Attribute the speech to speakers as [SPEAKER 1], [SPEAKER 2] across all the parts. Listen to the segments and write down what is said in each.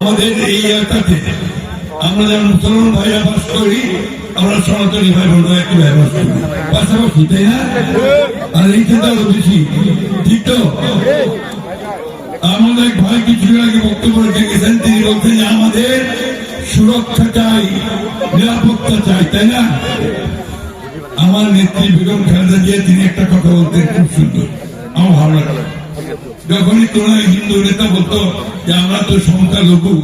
[SPEAKER 1] আমাদের এই এলাকাতে আমরা যেমন মুসলমান ভাইরা বাস করি আমরা সনাতনী ভাই বোনরা একই ভাই বাস করি পাশাপাশি তাই না আর এইখানে আরও বেশি ঠিক তো আমাদের এক ভাই কিছু আগে বক্তব্য রেখে গেছেন তিনি বলছেন যে আমাদের সুরক্ষা চাই, নিরাপত্তা চাই, তাই না? আমার নেত্রী বেগম খালেদা জিয়া, তিনি একটা কথা বলতেন, খুব সুন্দর। আমার ভালো লাগে। যখনই কোন হিন্দু নেতা বলতো যে, আমরা তো সংখ্যালঘু।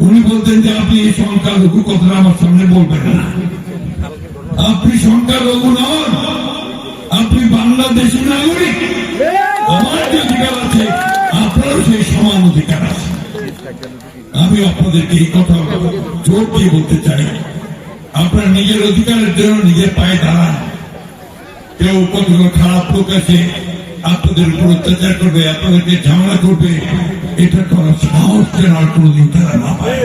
[SPEAKER 1] উনি বলতেন যে, আপনি এই সংখ্যালঘু কথাটা আমার সামনে বলবেন না। আপনি সংখ্যালঘু নন, আপনি বাংলাদেশি নাগরিক। আপনাদেরকে এই কথা জোর দিয়ে বলতে চাই। আপনার নিজের অধিকারের জন্য নিজের পায়ে দাঁড়ান। কেউ কতগুলো খারাপ লোক আছে, আপনাদের উপর অত্যাচার করবে, আপনাদেরকে ঝামেলা করবে, এটা করার সাহস যেন আর কোনোদিন তারা না পায়।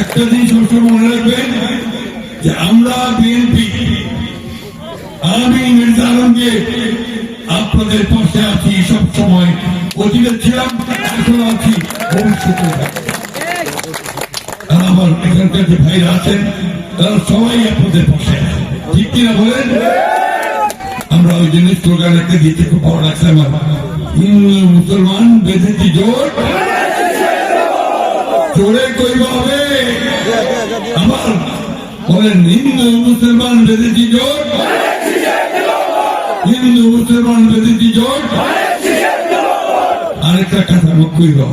[SPEAKER 1] একটা জিনিস সবসময় মনে রাখবেন, যে আমরা বিএনপি, আমি মির্জা আলমগীর আপনাদের পাশে আছি সব সময় অতীতে ছিলাম, এখন আছি ভবিষ্যতে আমার এখানকার যে ভাইরা আছেন, তারা সবাই আপনাদের পাশে ঠিক কিনা বলেন? আমরা ওই জন্য স্লোগান একটা দিতে খুব ভালো লাগছে আমার। হিন্দু, মুসলমান, বেঁধেছি জোর। জোরে কইবা হবে। আমার বলেন, হিন্দু, মুসলমান, বেঁধেছি জোর। হিন্দু, মুসলমান, বেঁধেছি জোর। আরেকটা কথা মুখ কইবা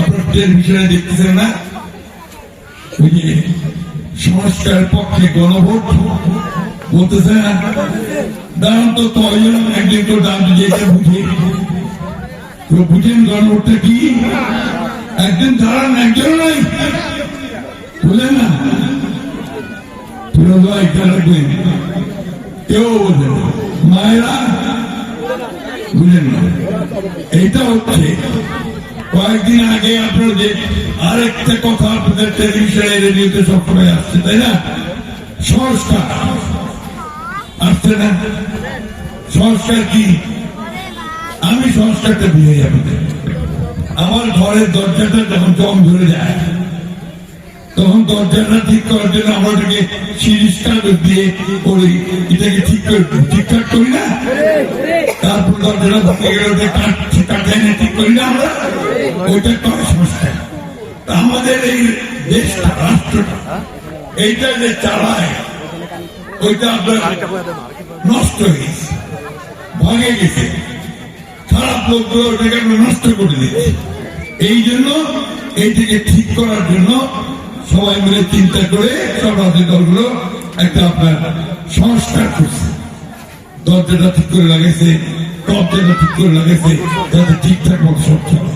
[SPEAKER 1] আপনার টেলিভিশনে দেখতেছেন না? সংস্কার পক্ষে গণভোট। বলতেছে না দাঁড়ান তো কয়জন একজন তো দাম দিয়ে এটা বুঝে তো বুঝেন গণভোটটা কি? একজন দাঁড়ান একজন নাই। বুঝলেন না। না। মায়েরা বুঝলেন না। এইটা হচ্ছে কয়েকদিন আগে আপনার যে আরেকটা কথা আপনাদের টেলিভিশনে, রেডিওতে সবসময় আসছে, তাই না? সংস্কার। আসছে না? সংস্কার কি? আমি সংস্কারটা দিয়ে যাব। আমার ঘরের দরজাটা যখন জম ধরে যায় তখন দরজাটা ঠিক করার জন্য আমরা এটাকে সিরিজ কাগজ দিয়ে করি এটাকে ঠিক করে, ঠিকঠাক করি না? তারপর দরজাটা ভেঙে গেলে ঠিক করি না আমরা? ওইটা করে তা আমাদের এই দেশটা, রাষ্ট্রটা, এইটা যে চালায়, ওইটা আপনার নষ্ট হয়ে গেছে ভাগে গেছে। খারাপ লোকগুলো ওটাকে আমরা নষ্ট করে দিয়েছি। এই জন্য এইটাকে ঠিক করার জন্য সবাই মিলে চিন্তা করে সব রাজনৈতিক দলগুলো একটা আপনার সংস্কার করছে। দরজাটা ঠিক করে লাগাইছে কবজাটা ঠিক করে লাগাইছে, যাতে ঠিকঠাক মতো সব চলে।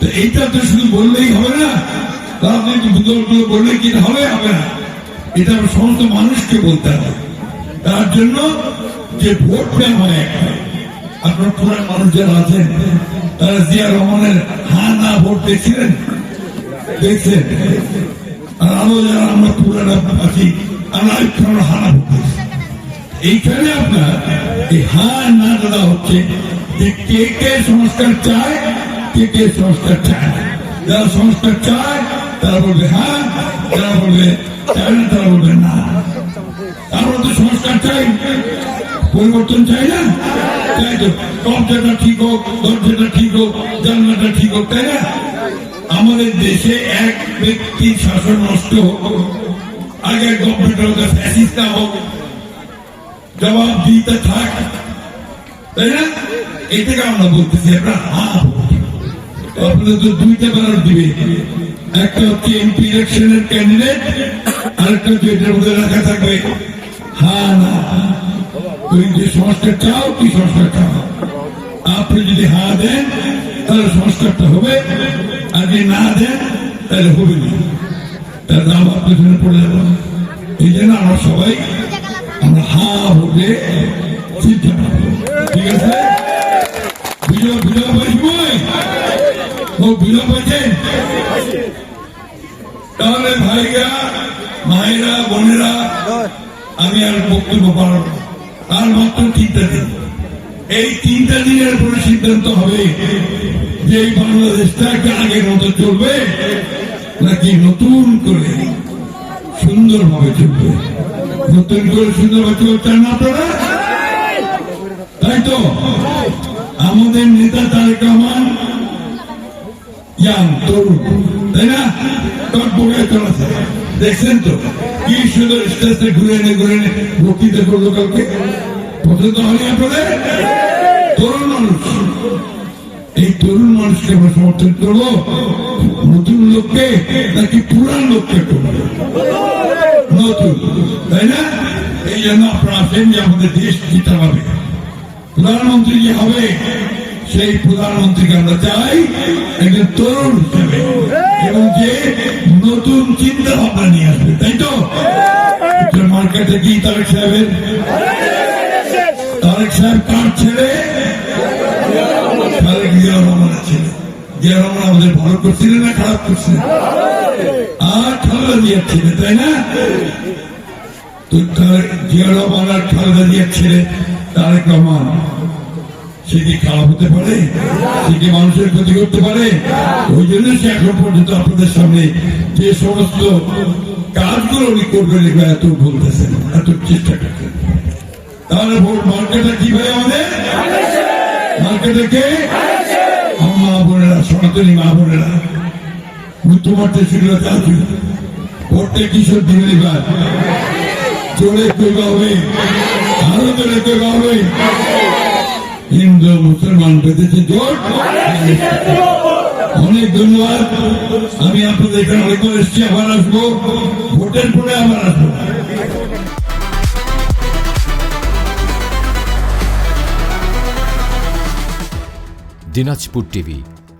[SPEAKER 1] তো এইটা তো শুধু বললেই হবে না, রাজনৈতিক দলগুলো বললে কি হবে হবে না। এটা সমস্ত মানুষকে বলতে হবে। তার জন্য যে ভোট নেওয়া হয় একটা আপনার পুরান মানুষ যারা আছেন, তারা জিয়া রহমানের হা না ভোট দেখছিলেন? দেখছেন? এইখানে আপনার হচ্ছে যে কে কে সংস্কার চায়, কে কে সংস্কার চায় যারা সংস্কার চায়, তারা বলবে হ্যাঁ যারা বলবে চায় না, তারা বলবে না। আমরা তো সংস্কার চাই, পরিবর্তন চাই না? চাই তো। কবজাটা ঠিক হোক দরজাটা ঠিক হোক জানলাটা ঠিক হোক, তাই না? আমাদের দেশে এক ব্যক্তি শাসন নষ্ট হোক গভর্নমেন্টের কাছে হোক, জবাব দিতে থাক, তাই না? এটাকে আমরা বলতেছি হ্যাঁ আপনাদের তো দুইটা দিবে একটা হচ্ছে এমপি ইলেকশনের ক্যান্ডিডেট আরেকটা হচ্ছে এটার মধ্যে রাখা থাকবে। হ্যাঁ না। তুমি যে সংস্কার চাও, কি সংস্কার চাও? আপনি যদি হা দেন, তাহলে সংস্কারটা হবে। আর যদি না দেন তাহলে হবে না। তার দাম আপনার পড়ে যাবে এই জন্য আমরা সবাই আমরা হা সিদ্ধান্ত নেব। ঠিক আছে? তাহলে ভাইরা, মায়েরা, বোনেরা, আমি আর বক্তব্য পারব না। আর মাত্র তিনটা দিন। এই তিনটা দিনের পরে সিদ্ধান্ত হবে। যে এই বাংলাদেশটা আগের মতো চলবে নাকি নতুন করে সুন্দরভাবে চলবে? নতুন করে সুন্দরভাবে চলতে না আপনারা? তাই তো? আমাদের নেতা তারেক রহমান তরুণ, তাই না? তোর বুকে চলেছে দেখছেন তো? কি সুন্দর স্টেজে ঘুরে এনে ঘুরে এনে বক্তৃতা করল কালকে পছন্দ হয়নি আপনাদের? এই তরুণ মানুষকে আমরা সমর্থন করব। নতুন লোককে নাকি পুরান লোককে নতুন, তাই না? এই জন্য আপনারা আসেন যে আমাদের দেশ জিতে হবে প্রধানমন্ত্রী যে হবে, সেই প্রধানমন্ত্রীকে আমরা চাই একজন তরুণ হিসেবে। এবং যে নতুন চিন্তা ভাবনা নিয়ে আসবে, তাই তো? মার্কেটে কি তারেক সাহেবের? তারেক সাহেব কার ছেলে? জিয়া আমাদের ভালো করছিলেন না, খারাপ করছিলেন কি খারাপ হতে মানুষের ক্ষতি করতে পারে? ওই জন্য সে এখন পর্যন্ত আপনাদের সামনে যে সমস্ত কাজগুলো উনি করবেন এত বলতেছেন, এত চেষ্টা করছেন তাহলে ভোট মার্কেটে কি ভাই আমাদের? মার্কেটে কে? সনাতনী মা বোনেরা মৃত্যু মারতে শুরু চাচ্ছি ভোটটা কিশোর দিনের এবার চলে কইবা হবে আরও চলে কইবা হবে। হিন্দু, মুসলমান বেঁধেছে জোট। অনেক ধন্যবাদ। আমি আপনাদের এখানে অনেকবার এসছি, আবার আসব। ভোটের পরে আবার আসব।
[SPEAKER 2] দিনাজপুর টিভি